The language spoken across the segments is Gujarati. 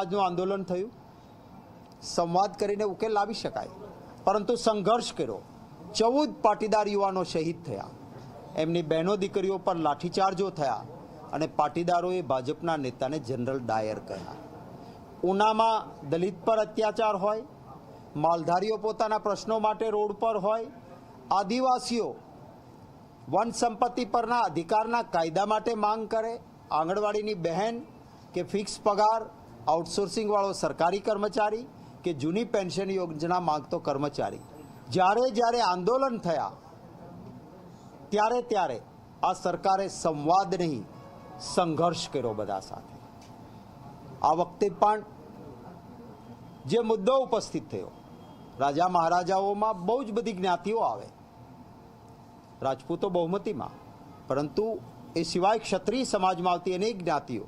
આજનું આંદોલન થયું. સંવાદ કરીને ઉકેલ લાવી શકાય. પરંતુ સંઘર્ષ કર્યો. ચૌદ પાટીદાર યુવાનો શહીદ થયા. એમની બહેનો દીકરીઓ પર લાઠીચાર્જો થયા અને પાટીદારોએ ભાજપના નેતાને જનરલ ડાયર કહ્યા ઉનામાં દલિત પર અત્યાચાર હોય, માલધારીઓ પોતાના પ્રશ્નો માટે રોડ પર હોય, આદિવાસીઓ વન સંપત્તિ પરના અધિકારના કાયદા માટે માંગ કરે, આંગણવાડીની બહેન કે ફિક્સ પગાર આઉટસોર્સિંગ વાળો સરકારી કર્મચારી કે જૂની પેન્શન યોજના માંગતો કર્મચારી? જ્યારે જ્યારે આંદોલન થયા, ત્યારે ત્યારે આ સરકારે સંવાદ નહીં, સંઘર્ષ કર્યો બધા સાથે. આ વખતે પણ જે મુદ્દો ઉપસ્થિત થયો, રાજા મહારાજાઓમાં બહુ જ બધી જ્ઞાતિઓ આવે. રાજપૂતો બહુમતીમાં, પરંતુ એ સિવાય ક્ષત્રિય સમાજમાં આવતી અનેક જ્ઞાતિઓ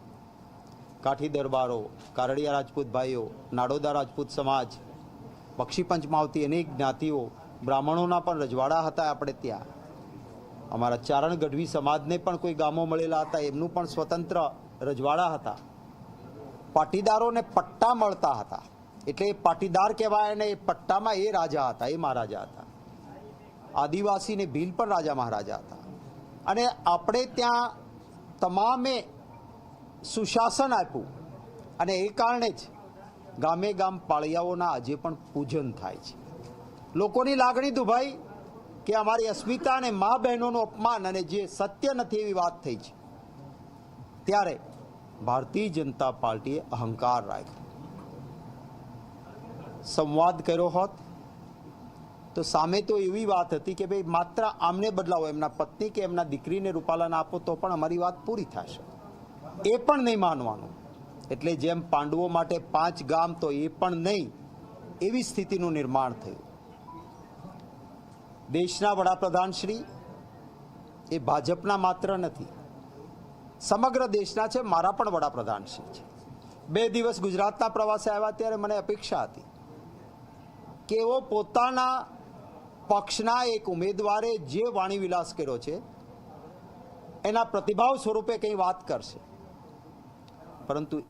કાઠી દરબારો, કારડિયા રાજપૂત ભાઈઓ, નાડોદા રાજપૂત સમાજ પક્ષીપંચમાં આવતી અનેક જ્ઞાતિઓ, બ્રાહ્મણોના પણ રજવાડા હતા આપણે ત્યાં. અમારા ચારણ ગઢવી સમાજને પણ કોઈ ગામો મળેલા હતા, એમનું પણ સ્વતંત્ર રજવાડા હતા. પાટીદારોને પટ્ટા મળતા હતા. એટલે એ પાટીદાર કહેવાય અને એ પટ્ટામાં એ રાજા હતા, એ મહારાજા હતા. આદિવાસીને ભીલ પણ રાજા મહારાજા હતા. અને આપણે ત્યાં તમામે સુશાસન આપ્યું. અને એ કારણે જ ગામે ગામ પાળિયાઓના આજે પણ પૂજન થાય છે. લોકોની લાગણી દુભાઈ કે અમારી અસ્મિતા અને મા બહેનોનું અપમાન અને જે સત્ય નથી એવી વાત થઈ છે. ત્યારે ભારતીય જનતા પાર્ટીએ અહંકાર રાખ્યો. સંવાદ કર્યો હોત તો સામે તો એવી વાત હતી કે ભાઈ માત્ર આમને બદલાવો, એમના પત્ની કે એમના દીકરીને રૂપાલાને આપો તો પણ અમારી વાત પૂરી થશે. એ પણ નહીં માનવાનું. એટલે જેમ પાંડવો માટે પાંચ ગામ, તો એ પણ નહીં, એવી સ્થિતિનું નિર્માણ થયું. દેશના વડાપ્રધાન શ્રી એ ભાજપના માત્ર નથી. સમગ્ર દેશના છે, મારા પણ વડાપ્રધાન શ્રી છે. બે દિવસ ગુજરાતના પ્રવાસે આવ્યા ત્યારે મને અપેક્ષા હતી કે એઓ પોતાના પક્ષના એક ઉમેદવારે જે વાણી વિલાસ કર્યો છે, એના પ્રતિભાવ સ્વરૂપે કંઈ વાત કરશે. પરંતુ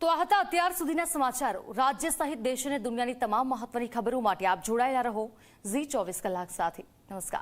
તો આ હતા અત્યાર સુધીના સમાચારો. રાજ્ય સહિત દેશ અને દુનિયાની તમામ મહત્વની ખબરો માટે આપ જોડાયેલા રહો ઝી ચોવીસ કલાક સાથે. નમસ્કાર.